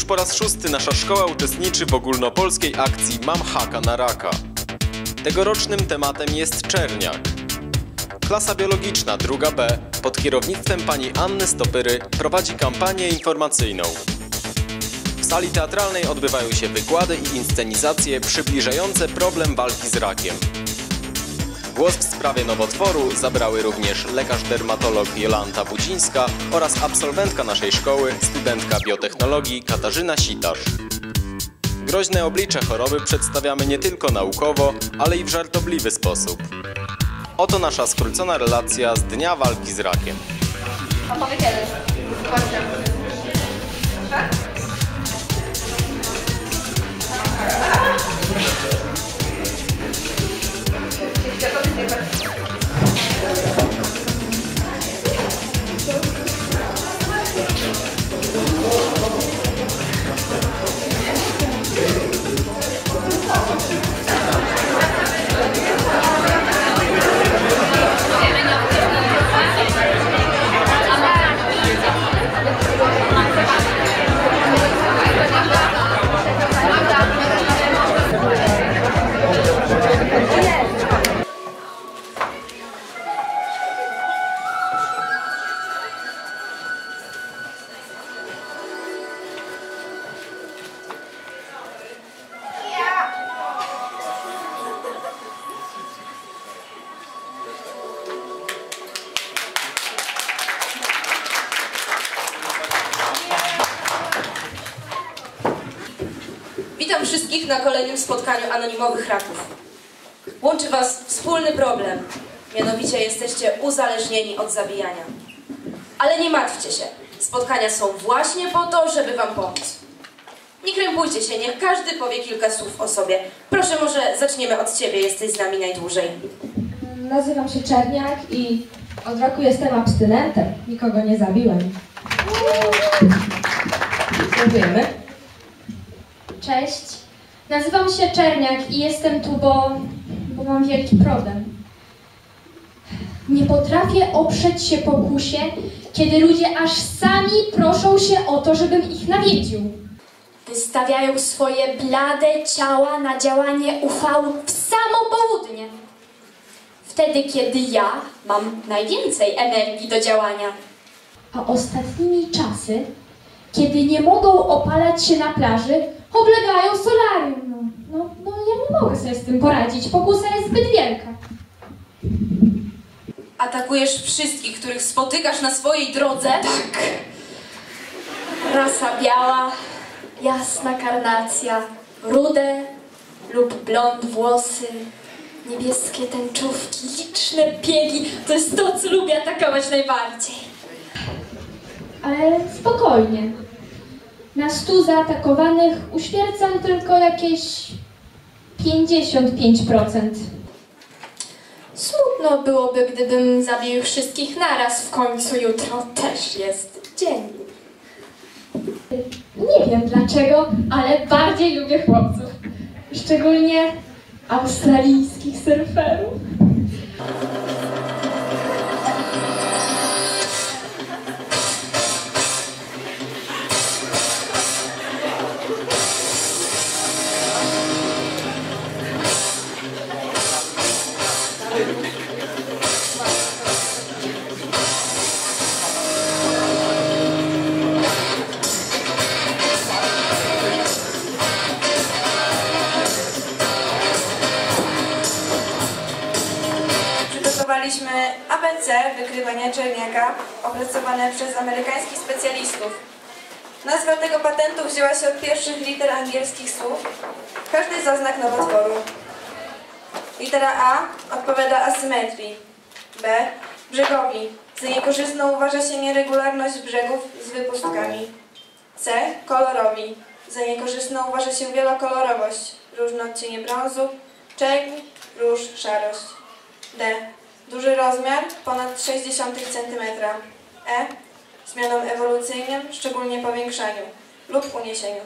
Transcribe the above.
Już po raz szósty nasza szkoła uczestniczy w ogólnopolskiej akcji Mam haka na raka. Tegorocznym tematem jest czerniak. Klasa biologiczna druga B pod kierownictwem pani Anny Stopyry prowadzi kampanię informacyjną. W sali teatralnej odbywają się wykłady i inscenizacje przybliżające problem walki z rakiem. Głos w sprawie nowotworu zabrały również lekarz-dermatolog Jolanta Budzińska oraz absolwentka naszej szkoły, studentka biotechnologii Katarzyna Sitarz. Groźne oblicze choroby przedstawiamy nie tylko naukowo, ale i w żartobliwy sposób. Oto nasza skrócona relacja z Dnia Walki z Rakiem. A powie kiedy? Właśnie. Wszystkich na kolejnym spotkaniu anonimowych raków. Łączy Was wspólny problem, mianowicie jesteście uzależnieni od zabijania. Ale nie martwcie się, spotkania są właśnie po to, żeby Wam pomóc. Nie krępujcie się, niech każdy powie kilka słów o sobie. Proszę, może zaczniemy od Ciebie, jesteś z nami najdłużej. Nazywam się Czerniak i od roku jestem abstynentem. Nikogo nie zabiłem. Dziękujemy. Cześć. Nazywam się Czerniak i jestem tu, bo, bo mam wielki problem. Nie potrafię oprzeć się pokusie, kiedy ludzie aż sami proszą się o to, żebym ich nawiedził. Wystawiają swoje blade ciała na działanie UV w samo południe. Wtedy, kiedy ja mam najwięcej energii do działania. A ostatnimi czasy, kiedy nie mogą opalać się na plaży, oblegają solarium. No, no, no ja nie mogę sobie z tym poradzić. Pokusa jest zbyt wielka. Atakujesz wszystkich, których spotykasz na swojej drodze? Tak. Rasa biała, jasna karnacja, rude lub blond włosy, niebieskie tęczówki, liczne biegi. To jest to, co lubię atakować najbardziej. Ale spokojnie. Na stu zaatakowanych uśmiercam tylko jakieś 55%. Smutno byłoby, gdybym zabił wszystkich naraz. W końcu jutro też jest dzień. Nie wiem dlaczego, ale bardziej lubię chłopców. Szczególnie australijskich surferów. Wykrywania czerniaka opracowane przez amerykańskich specjalistów. Nazwa tego patentu wzięła się od pierwszych liter angielskich słów. Każdy zaznak nowotworu. Litera A odpowiada asymetrii. B. Brzegowi. Za niekorzystną uważa się nieregularność brzegów z wypustkami. C. Kolorowi. Za niekorzystną uważa się wielokolorowość. Różne odcienie brązu, czerń, róż, szarość. D. Duży rozmiar, ponad 0,6 cm. E. Zmianom ewolucyjnym, szczególnie powiększaniu lub uniesieniu.